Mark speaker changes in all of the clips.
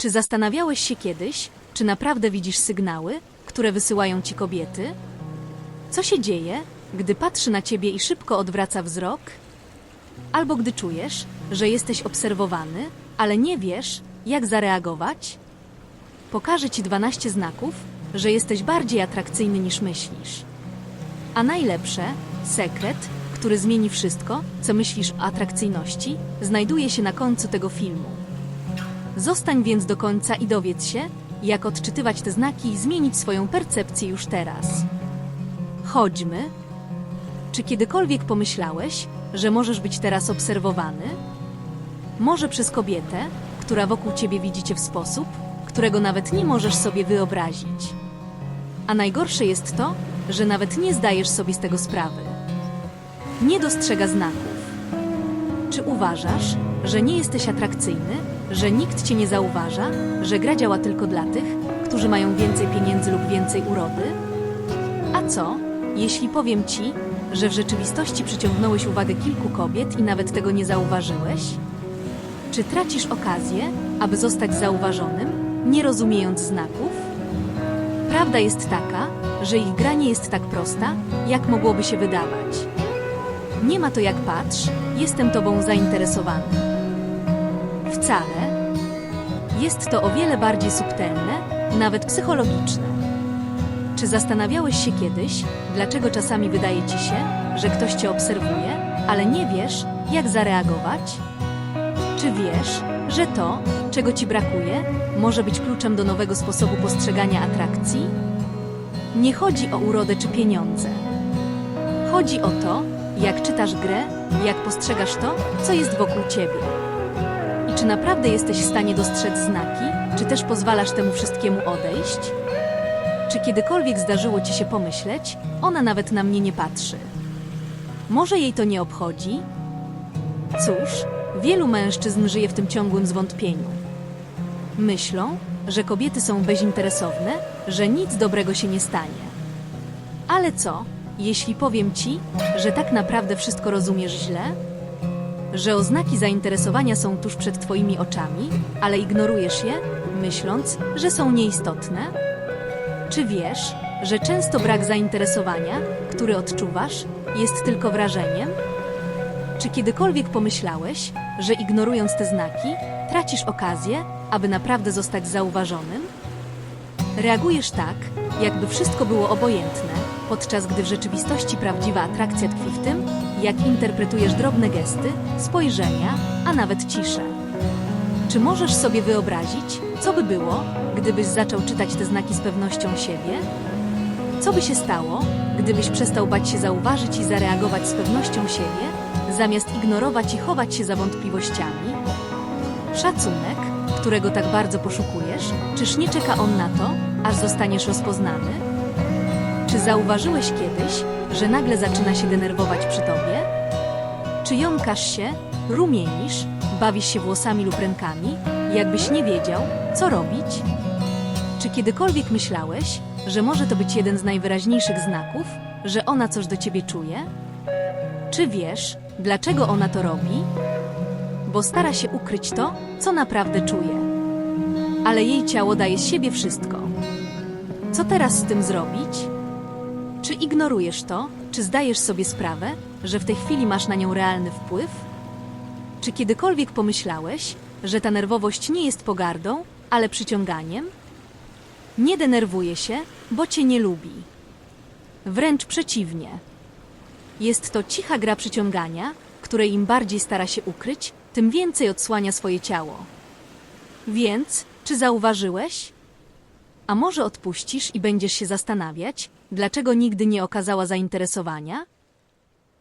Speaker 1: Czy zastanawiałeś się kiedyś, czy naprawdę widzisz sygnały, które wysyłają ci kobiety? Co się dzieje, gdy patrzy na ciebie i szybko odwraca wzrok? Albo gdy czujesz, że jesteś obserwowany, ale nie wiesz, jak zareagować? Pokażę ci 12 znaków, że jesteś bardziej atrakcyjny niż myślisz. A najlepsze, sekret, który zmieni wszystko, co myślisz o atrakcyjności, znajduje się na końcu tego filmu. Zostań więc do końca i dowiedz się, jak odczytywać te znaki i zmienić swoją percepcję już teraz. Chodźmy. Czy kiedykolwiek pomyślałeś, że możesz być teraz obserwowany? Może przez kobietę, która wokół ciebie widzi cię w sposób, którego nawet nie możesz sobie wyobrazić. A najgorsze jest to, że nawet nie zdajesz sobie z tego sprawy. Nie dostrzega znaków. Czy uważasz, że nie jesteś atrakcyjny, że nikt cię nie zauważa, że gra działa tylko dla tych, którzy mają więcej pieniędzy lub więcej urody? A co, jeśli powiem ci, że w rzeczywistości przyciągnąłeś uwagę kilku kobiet i nawet tego nie zauważyłeś? Czy tracisz okazję, aby zostać zauważonym, nie rozumiejąc znaków? Prawda jest taka, że ich gra nie jest tak prosta, jak mogłoby się wydawać. Nie ma to jak patrz, jestem tobą zainteresowany. Wcale. Jest to o wiele bardziej subtelne, nawet psychologiczne. Czy zastanawiałeś się kiedyś, dlaczego czasami wydaje ci się, że ktoś cię obserwuje, ale nie wiesz, jak zareagować? Czy wiesz, że to, czego ci brakuje, może być kluczem do nowego sposobu postrzegania atrakcji? Nie chodzi o urodę czy pieniądze. Chodzi o to, jak czytasz grę, jak postrzegasz to, co jest wokół ciebie. Czy naprawdę jesteś w stanie dostrzec znaki, czy też pozwalasz temu wszystkiemu odejść? Czy kiedykolwiek zdarzyło ci się pomyśleć, ona nawet na mnie nie patrzy? Może jej to nie obchodzi? Cóż, wielu mężczyzn żyje w tym ciągłym zwątpieniu. Myślą, że kobiety są bezinteresowne, że nic dobrego się nie stanie. Ale co, jeśli powiem ci, że tak naprawdę wszystko rozumiesz źle? Że oznaki zainteresowania są tuż przed twoimi oczami, ale ignorujesz je, myśląc, że są nieistotne? Czy wiesz, że często brak zainteresowania, który odczuwasz, jest tylko wrażeniem? Czy kiedykolwiek pomyślałeś, że ignorując te znaki, tracisz okazję, aby naprawdę zostać zauważonym? Reagujesz tak, jakby wszystko było obojętne, podczas gdy w rzeczywistości prawdziwa atrakcja tkwi w tym, jak interpretujesz drobne gesty, spojrzenia, a nawet ciszę. Czy możesz sobie wyobrazić, co by było, gdybyś zaczął czytać te znaki z pewnością siebie? Co by się stało, gdybyś przestał bać się zauważyć i zareagować z pewnością siebie, zamiast ignorować i chować się za wątpliwościami? Szacunek, którego tak bardzo poszukujesz, czyż nie czeka on na to, aż zostaniesz rozpoznany? Czy zauważyłeś kiedyś, że nagle zaczyna się denerwować przy tobie? Czy jąkasz się, rumienisz, bawisz się włosami lub rękami, jakbyś nie wiedział, co robić? Czy kiedykolwiek myślałeś, że może to być jeden z najwyraźniejszych znaków, że ona coś do ciebie czuje? Czy wiesz, dlaczego ona to robi? Bo stara się ukryć to, co naprawdę czuje. Ale jej ciało daje z siebie wszystko. Co teraz z tym zrobić? Czy ignorujesz to, czy zdajesz sobie sprawę, że w tej chwili masz na nią realny wpływ? Czy kiedykolwiek pomyślałeś, że ta nerwowość nie jest pogardą, ale przyciąganiem? Nie denerwuje się, bo cię nie lubi. Wręcz przeciwnie. Jest to cicha gra przyciągania, której im bardziej stara się ukryć, tym więcej odsłania swoje ciało. Więc, czy zauważyłeś? A może odpuścisz i będziesz się zastanawiać, dlaczego nigdy nie okazała zainteresowania?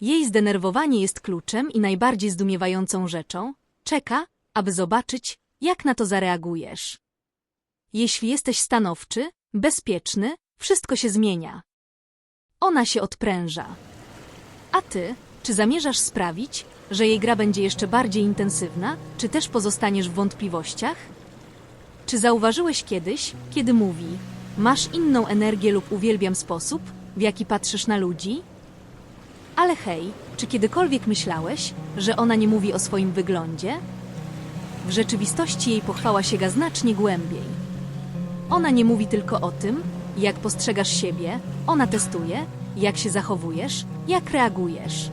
Speaker 1: Jej zdenerwowanie jest kluczem i najbardziej zdumiewającą rzeczą. Czeka, aby zobaczyć, jak na to zareagujesz. Jeśli jesteś stanowczy, bezpieczny, wszystko się zmienia. Ona się odpręża. A ty, czy zamierzasz sprawić, że jej gra będzie jeszcze bardziej intensywna, czy też pozostaniesz w wątpliwościach? Czy zauważyłeś kiedyś, kiedy mówi: Masz inną energię lub uwielbiam sposób, w jaki patrzysz na ludzi? Ale hej, czy kiedykolwiek myślałeś, że ona nie mówi o swoim wyglądzie? w rzeczywistości jej pochwała sięga znacznie głębiej. Ona nie mówi tylko o tym, jak postrzegasz siebie, ona testuje, jak się zachowujesz, jak reagujesz.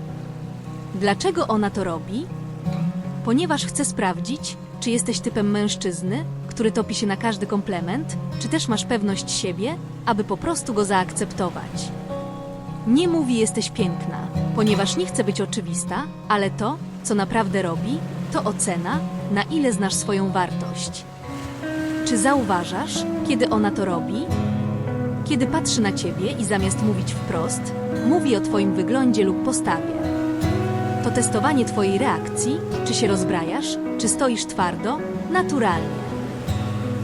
Speaker 1: Dlaczego ona to robi? Ponieważ chce sprawdzić, czy jesteś typem mężczyzny, który topi się na każdy komplement, czy też masz pewność siebie, aby po prostu go zaakceptować. Nie mówi jesteś piękna, ponieważ nie chce być oczywista, ale to, co naprawdę robi, to ocena, na ile znasz swoją wartość. Czy zauważasz, kiedy ona to robi? Kiedy patrzy na ciebie i zamiast mówić wprost, mówi o twoim wyglądzie lub postawie. To testowanie twojej reakcji, czy się rozbrajasz, czy stoisz twardo, naturalnie.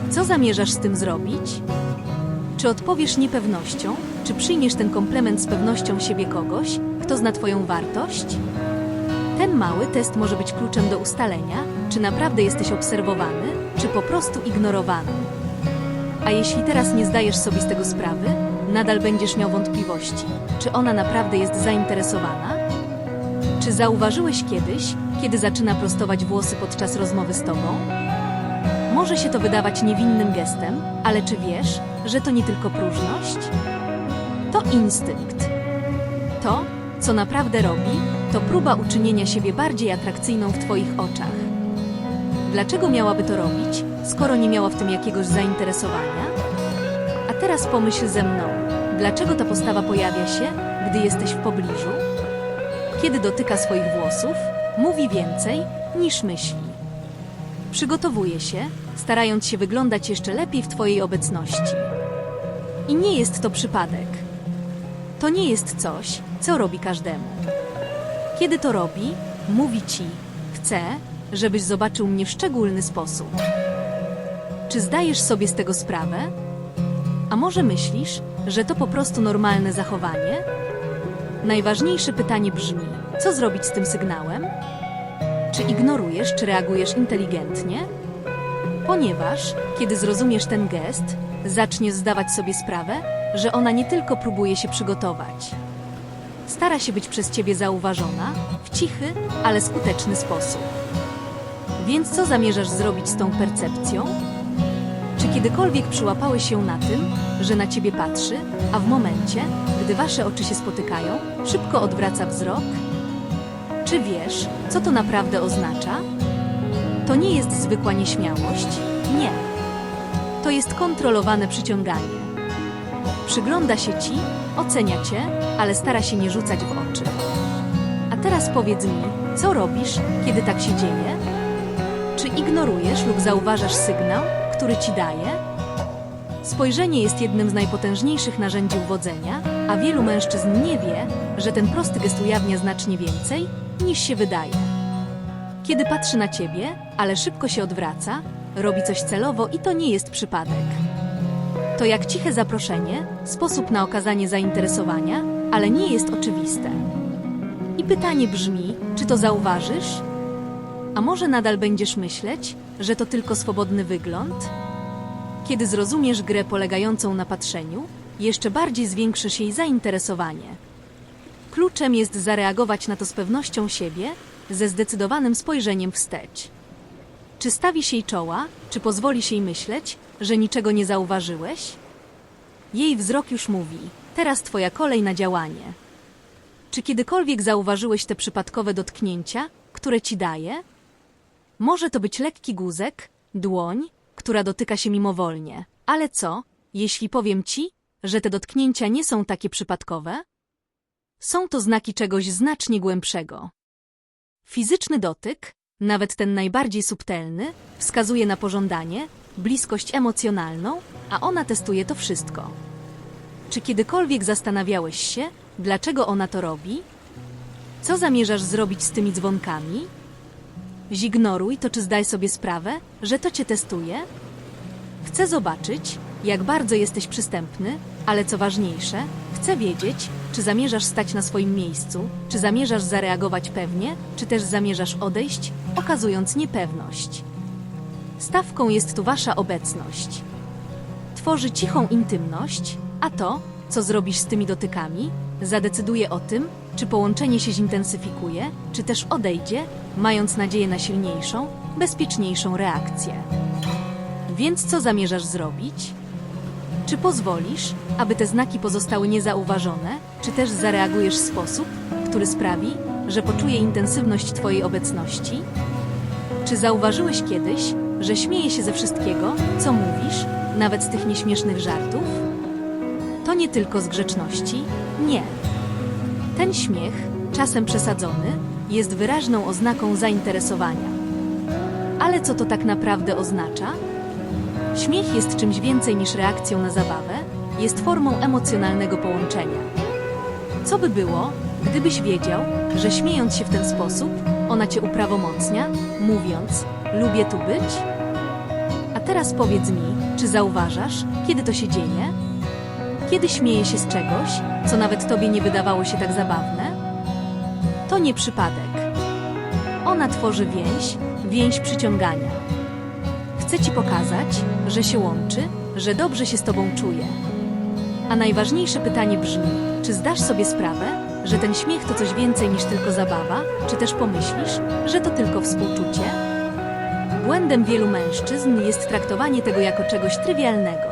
Speaker 1: Co zamierzasz z tym zrobić? Czy odpowiesz niepewnością, czy przyjmiesz ten komplement z pewnością siebie kogoś, kto zna Twoją wartość? Ten mały test może być kluczem do ustalenia, czy naprawdę jesteś obserwowany, czy po prostu ignorowany. A jeśli teraz nie zdajesz sobie z tego sprawy, nadal będziesz miał wątpliwości, czy ona naprawdę jest zainteresowana? Czy zauważyłeś kiedyś, kiedy zaczyna prostować włosy podczas rozmowy z Tobą? Może się to wydawać niewinnym gestem, ale czy wiesz, że to nie tylko próżność? To instynkt. To, co naprawdę robi, to próba uczynienia siebie bardziej atrakcyjną w Twoich oczach. Dlaczego miałaby to robić, skoro nie miała w tym jakiegoś zainteresowania? A teraz pomyśl ze mną, dlaczego ta postawa pojawia się, gdy jesteś w pobliżu? Kiedy dotyka swoich włosów, mówi więcej niż myśli. Przygotowuje się, starając się wyglądać jeszcze lepiej w Twojej obecności. I nie jest to przypadek. To nie jest coś, co robi każdemu. Kiedy to robi, mówi ci: Chcę, żebyś zobaczył mnie w szczególny sposób. Czy zdajesz sobie z tego sprawę? A może myślisz, że to po prostu normalne zachowanie? Najważniejsze pytanie brzmi: co zrobić z tym sygnałem? Czy ignorujesz, czy reagujesz inteligentnie? Ponieważ, kiedy zrozumiesz ten gest, zaczniesz zdawać sobie sprawę, że ona nie tylko próbuje się przygotować. Stara się być przez ciebie zauważona w cichy, ale skuteczny sposób. Więc co zamierzasz zrobić z tą percepcją? Czy kiedykolwiek przyłapałeś się na tym, że na ciebie patrzy, a w momencie, gdy wasze oczy się spotykają, szybko odwraca wzrok? Czy wiesz, co to naprawdę oznacza? To nie jest zwykła nieśmiałość, nie. To jest kontrolowane przyciąganie. Przygląda się ci, ocenia cię, ale stara się nie rzucać w oczy. A teraz powiedz mi, co robisz, kiedy tak się dzieje? Czy ignorujesz lub zauważasz sygnał, który ci daje? Spojrzenie jest jednym z najpotężniejszych narzędzi uwodzenia, a wielu mężczyzn nie wie, że ten prosty gest ujawnia znacznie więcej, niż się wydaje. Kiedy patrzy na ciebie, ale szybko się odwraca, robi coś celowo i to nie jest przypadek. To jak ciche zaproszenie, sposób na okazanie zainteresowania, ale nie jest oczywiste. I pytanie brzmi, czy to zauważysz? A może nadal będziesz myśleć, że to tylko swobodny wygląd? Kiedy zrozumiesz grę polegającą na patrzeniu, jeszcze bardziej zwiększysz jej zainteresowanie. Kluczem jest zareagować na to z pewnością siebie, ze zdecydowanym spojrzeniem wstecz. Czy stawisz jej czoła, czy pozwolisz jej myśleć, że niczego nie zauważyłeś? Jej wzrok już mówi: Teraz twoja kolej na działanie. Czy kiedykolwiek zauważyłeś te przypadkowe dotknięcia, które ci daje? Może to być lekki guzek, dłoń, która dotyka się mimowolnie. Ale co, jeśli powiem ci, że te dotknięcia nie są takie przypadkowe? Są to znaki czegoś znacznie głębszego. Fizyczny dotyk, nawet ten najbardziej subtelny, wskazuje na pożądanie, bliskość emocjonalną, a ona testuje to wszystko. Czy kiedykolwiek zastanawiałeś się, dlaczego ona to robi? Co zamierzasz zrobić z tymi dzwonkami? Zignoruj to, czy zdaj sobie sprawę, że to cię testuje? Chcę zobaczyć, jak bardzo jesteś przystępny, ale co ważniejsze, chcę wiedzieć, czy zamierzasz stać na swoim miejscu, czy zamierzasz zareagować pewnie, czy też zamierzasz odejść, okazując niepewność. Stawką jest tu wasza obecność. Tworzy cichą intymność, a to, co zrobisz z tymi dotykami, zadecyduje o tym, czy połączenie się zintensyfikuje, czy też odejdzie, mając nadzieję na silniejszą, bezpieczniejszą reakcję. Więc co zamierzasz zrobić? Czy pozwolisz, aby te znaki pozostały niezauważone, czy też zareagujesz w sposób, który sprawi, że poczuje intensywność Twojej obecności? Czy zauważyłeś kiedyś, że śmieje się ze wszystkiego, co mówisz, nawet z tych nieśmiesznych żartów? To nie tylko z grzeczności, nie. Ten śmiech, czasem przesadzony, jest wyraźną oznaką zainteresowania. Ale co to tak naprawdę oznacza? Śmiech jest czymś więcej niż reakcją na zabawę, jest formą emocjonalnego połączenia. Co by było, gdybyś wiedział, że śmiejąc się w ten sposób, ona cię uprawomocnia, mówiąc: Lubię tu być? A teraz powiedz mi, czy zauważasz, kiedy to się dzieje? Kiedy śmieje się z czegoś, co nawet tobie nie wydawało się tak zabawne? To nie przypadek. Ona tworzy więź, więź przyciągania. Chcę ci pokazać, że się łączy, że dobrze się z tobą czuje. A najważniejsze pytanie brzmi: czy zdasz sobie sprawę, że ten śmiech to coś więcej niż tylko zabawa, czy też pomyślisz, że to tylko współczucie? Błędem wielu mężczyzn jest traktowanie tego jako czegoś trywialnego.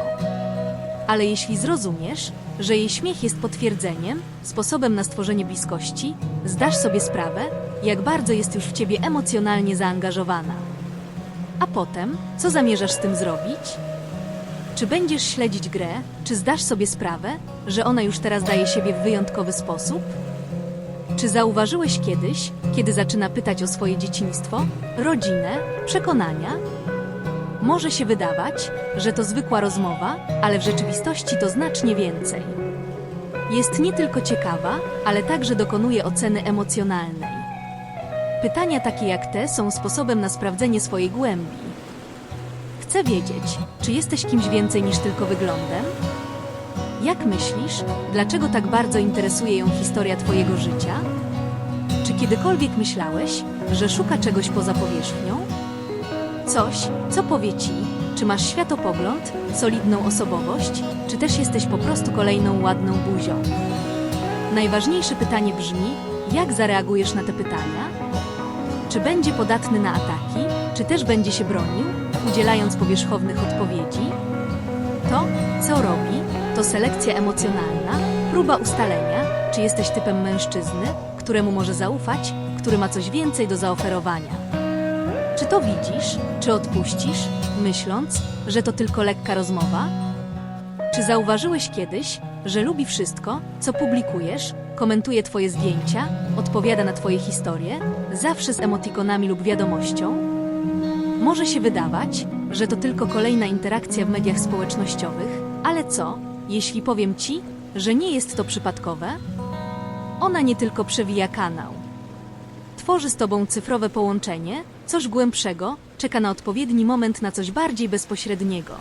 Speaker 1: Ale jeśli zrozumiesz, że jej śmiech jest potwierdzeniem, sposobem na stworzenie bliskości, zdasz sobie sprawę, jak bardzo jest już w ciebie emocjonalnie zaangażowana. A potem, co zamierzasz z tym zrobić? Czy będziesz śledzić grę, czy zdasz sobie sprawę, że ona już teraz daje siebie w wyjątkowy sposób? Czy zauważyłeś kiedyś, kiedy zaczyna pytać o swoje dzieciństwo, rodzinę, przekonania? Może się wydawać, że to zwykła rozmowa, ale w rzeczywistości to znacznie więcej. Jest nie tylko ciekawa, ale także dokonuje oceny emocjonalnej. Pytania takie jak te są sposobem na sprawdzenie swojej głębi. Chcę wiedzieć, czy jesteś kimś więcej niż tylko wyglądem? Jak myślisz, dlaczego tak bardzo interesuje ją historia Twojego życia? Czy kiedykolwiek myślałeś, że szuka czegoś poza powierzchnią? Coś, co powie ci, czy masz światopogląd, solidną osobowość, czy też jesteś po prostu kolejną ładną buzią? Najważniejsze pytanie brzmi: jak zareagujesz na te pytania? Czy będzie podatny na ataki, czy też będzie się bronił, udzielając powierzchownych odpowiedzi? To, co robi, to selekcja emocjonalna, próba ustalenia, czy jesteś typem mężczyzny, któremu może zaufać, który ma coś więcej do zaoferowania. Czy to widzisz, czy odpuścisz, myśląc, że to tylko lekka rozmowa? Czy zauważyłeś kiedyś, że lubi wszystko, co publikujesz, komentuje Twoje zdjęcia, odpowiada na Twoje historie, zawsze z emotikonami lub wiadomością? Może się wydawać, że to tylko kolejna interakcja w mediach społecznościowych, ale co, jeśli powiem Ci, że nie jest to przypadkowe? Ona nie tylko przewija kanał. Tworzy z Tobą cyfrowe połączenie, coś głębszego, czeka na odpowiedni moment na coś bardziej bezpośredniego.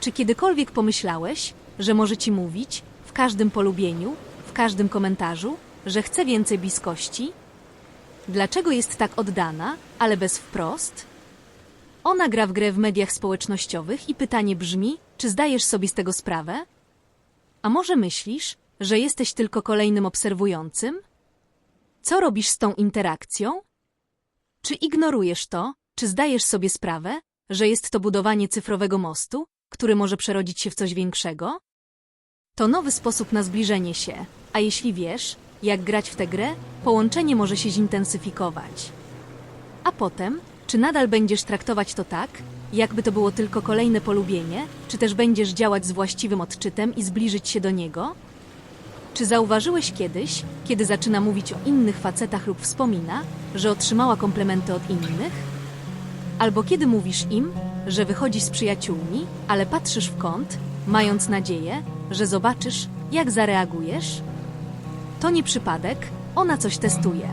Speaker 1: Czy kiedykolwiek pomyślałeś, że może Ci mówić, w każdym polubieniu, w każdym komentarzu, że chce więcej bliskości? Dlaczego jest tak oddana, ale bez wprost? Ona gra w grę w mediach społecznościowych i pytanie brzmi, czy zdajesz sobie z tego sprawę? A może myślisz, że jesteś tylko kolejnym obserwującym? Co robisz z tą interakcją? Czy ignorujesz to, czy zdajesz sobie sprawę, że jest to budowanie cyfrowego mostu, który może przerodzić się w coś większego? To nowy sposób na zbliżenie się, a jeśli wiesz, jak grać w tę grę, połączenie może się zintensyfikować. A potem, czy nadal będziesz traktować to tak, jakby to było tylko kolejne polubienie, czy też będziesz działać z właściwym odczytem i zbliżyć się do niego? Czy zauważyłeś kiedyś, kiedy zaczyna mówić o innych facetach lub wspomina, że otrzymała komplementy od innych? Albo kiedy mówisz im, że wychodzisz z przyjaciółmi, ale patrzysz w kąt, mając nadzieję, że zobaczysz, jak zareagujesz? To nie przypadek, ona coś testuje.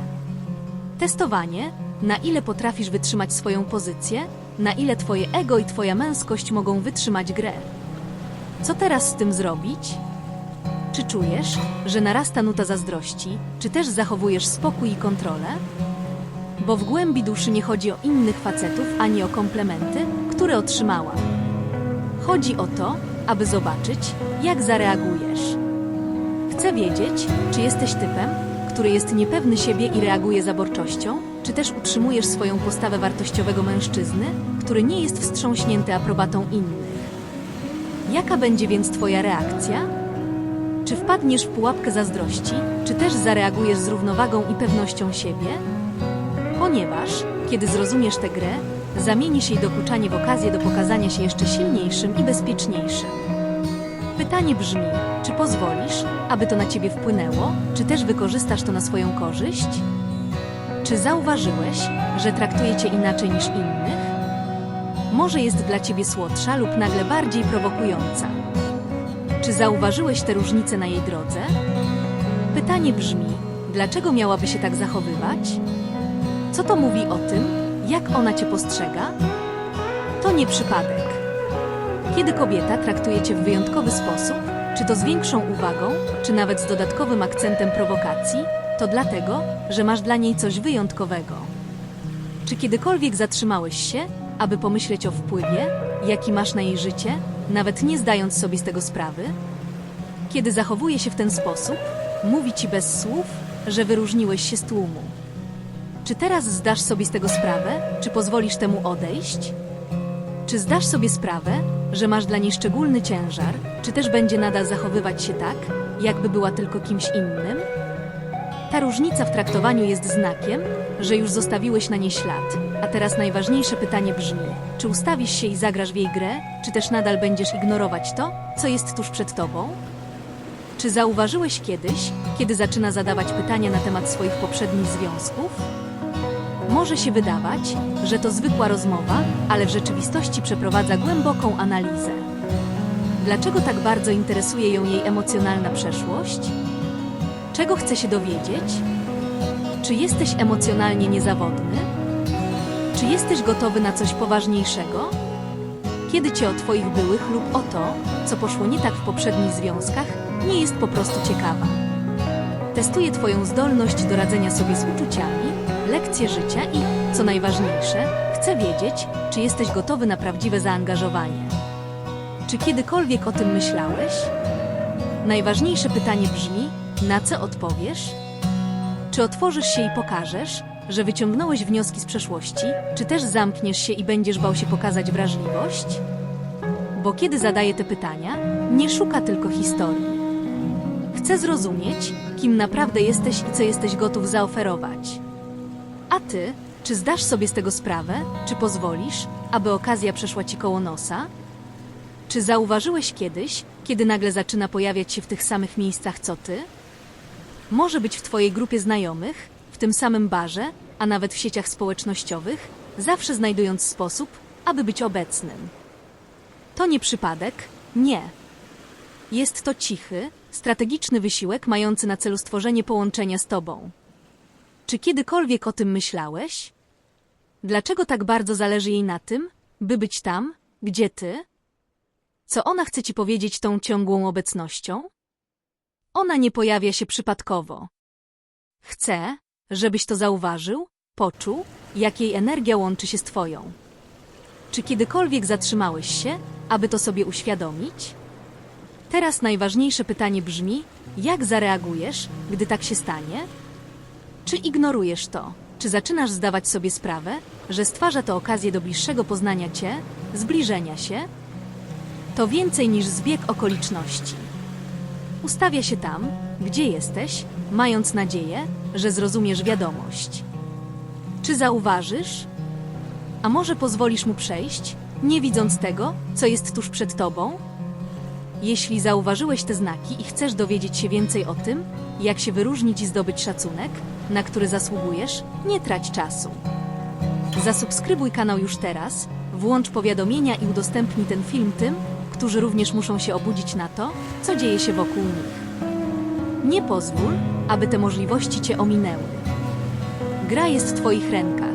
Speaker 1: Testowanie, na ile potrafisz wytrzymać swoją pozycję, na ile twoje ego i twoja męskość mogą wytrzymać grę. Co teraz z tym zrobić? Czy czujesz, że narasta nuta zazdrości, czy też zachowujesz spokój i kontrolę? Bo w głębi duszy nie chodzi o innych facetów ani o komplementy, które otrzymała. Chodzi o to, aby zobaczyć, jak zareagujesz. Chcę wiedzieć, czy jesteś typem, który jest niepewny siebie i reaguje zaborczością, czy też utrzymujesz swoją postawę wartościowego mężczyzny, który nie jest wstrząśnięty aprobatą innych. Jaka będzie więc Twoja reakcja? Czy wpadniesz w pułapkę zazdrości, czy też zareagujesz z równowagą i pewnością siebie? Ponieważ, kiedy zrozumiesz tę grę, zamienisz jej dokuczanie w okazję do pokazania się jeszcze silniejszym i bezpieczniejszym. Pytanie brzmi, czy pozwolisz, aby to na ciebie wpłynęło, czy też wykorzystasz to na swoją korzyść? Czy zauważyłeś, że traktuje cię inaczej niż innych? Może jest dla ciebie słodsza lub nagle bardziej prowokująca. Czy zauważyłeś te różnice na jej drodze? Pytanie brzmi, dlaczego miałaby się tak zachowywać? Co to mówi o tym, jak ona cię postrzega? To nie przypadek. Kiedy kobieta traktuje cię w wyjątkowy sposób, czy to z większą uwagą, czy nawet z dodatkowym akcentem prowokacji, to dlatego, że masz dla niej coś wyjątkowego. Czy kiedykolwiek zatrzymałeś się, aby pomyśleć o wpływie, jaki masz na jej życie, nawet nie zdając sobie z tego sprawy? Kiedy zachowuje się w ten sposób, mówi ci bez słów, że wyróżniłeś się z tłumu. Czy teraz zdasz sobie z tego sprawę, czy pozwolisz temu odejść? Czy zdasz sobie sprawę, że masz dla niej szczególny ciężar, czy też będzie nadal zachowywać się tak, jakby była tylko kimś innym? Ta różnica w traktowaniu jest znakiem, że już zostawiłeś na niej ślad. A teraz najważniejsze pytanie brzmi: czy ustawisz się i zagrasz w jej grę, czy też nadal będziesz ignorować to, co jest tuż przed tobą? Czy zauważyłeś kiedyś, kiedy zaczyna zadawać pytania na temat swoich poprzednich związków? Może się wydawać, że to zwykła rozmowa, ale w rzeczywistości przeprowadza głęboką analizę. Dlaczego tak bardzo interesuje ją jej emocjonalna przeszłość? Czego chce się dowiedzieć? Czy jesteś emocjonalnie niezawodny? Czy jesteś gotowy na coś poważniejszego? Kiedy cię o Twoich byłych lub o to, co poszło nie tak w poprzednich związkach, nie jest po prostu ciekawa. Testuje Twoją zdolność do radzenia sobie z uczuciami, lekcje życia i, co najważniejsze, chce wiedzieć, czy jesteś gotowy na prawdziwe zaangażowanie. Czy kiedykolwiek o tym myślałeś? Najważniejsze pytanie brzmi: na co odpowiesz? Czy otworzysz się i pokażesz, że wyciągnąłeś wnioski z przeszłości, czy też zamkniesz się i będziesz bał się pokazać wrażliwość? Bo kiedy zadaje te pytania, nie szuka tylko historii. Chce zrozumieć, kim naprawdę jesteś i co jesteś gotów zaoferować. A ty, czy zdasz sobie z tego sprawę, czy pozwolisz, aby okazja przeszła ci koło nosa? Czy zauważyłeś kiedyś, kiedy nagle zaczyna pojawiać się w tych samych miejscach co ty? Może być w twojej grupie znajomych, w tym samym barze, a nawet w sieciach społecznościowych, zawsze znajdując sposób, aby być obecnym. To nie przypadek, nie. Jest to cichy, strategiczny wysiłek mający na celu stworzenie połączenia z tobą. Czy kiedykolwiek o tym myślałeś? Dlaczego tak bardzo zależy jej na tym, by być tam, gdzie ty? Co ona chce ci powiedzieć tą ciągłą obecnością? Ona nie pojawia się przypadkowo. Chce, żebyś to zauważył, poczuł, jak jej energia łączy się z twoją. Czy kiedykolwiek zatrzymałeś się, aby to sobie uświadomić? Teraz najważniejsze pytanie brzmi: jak zareagujesz, gdy tak się stanie? Czy ignorujesz to? Czy zaczynasz zdawać sobie sprawę, że stwarza to okazję do bliższego poznania cię, zbliżenia się? To więcej niż zbieg okoliczności. Ustawia się tam, gdzie jesteś, mając nadzieję, że zrozumiesz wiadomość. Czy zauważysz? A może pozwolisz mu przejść, nie widząc tego, co jest tuż przed tobą? Jeśli zauważyłeś te znaki i chcesz dowiedzieć się więcej o tym, jak się wyróżnić i zdobyć szacunek, na który zasługujesz, nie trać czasu. Zasubskrybuj kanał już teraz, włącz powiadomienia i udostępnij ten film tym, którzy również muszą się obudzić na to, co dzieje się wokół nich. Nie pozwól, aby te możliwości cię ominęły. Gra jest w Twoich rękach.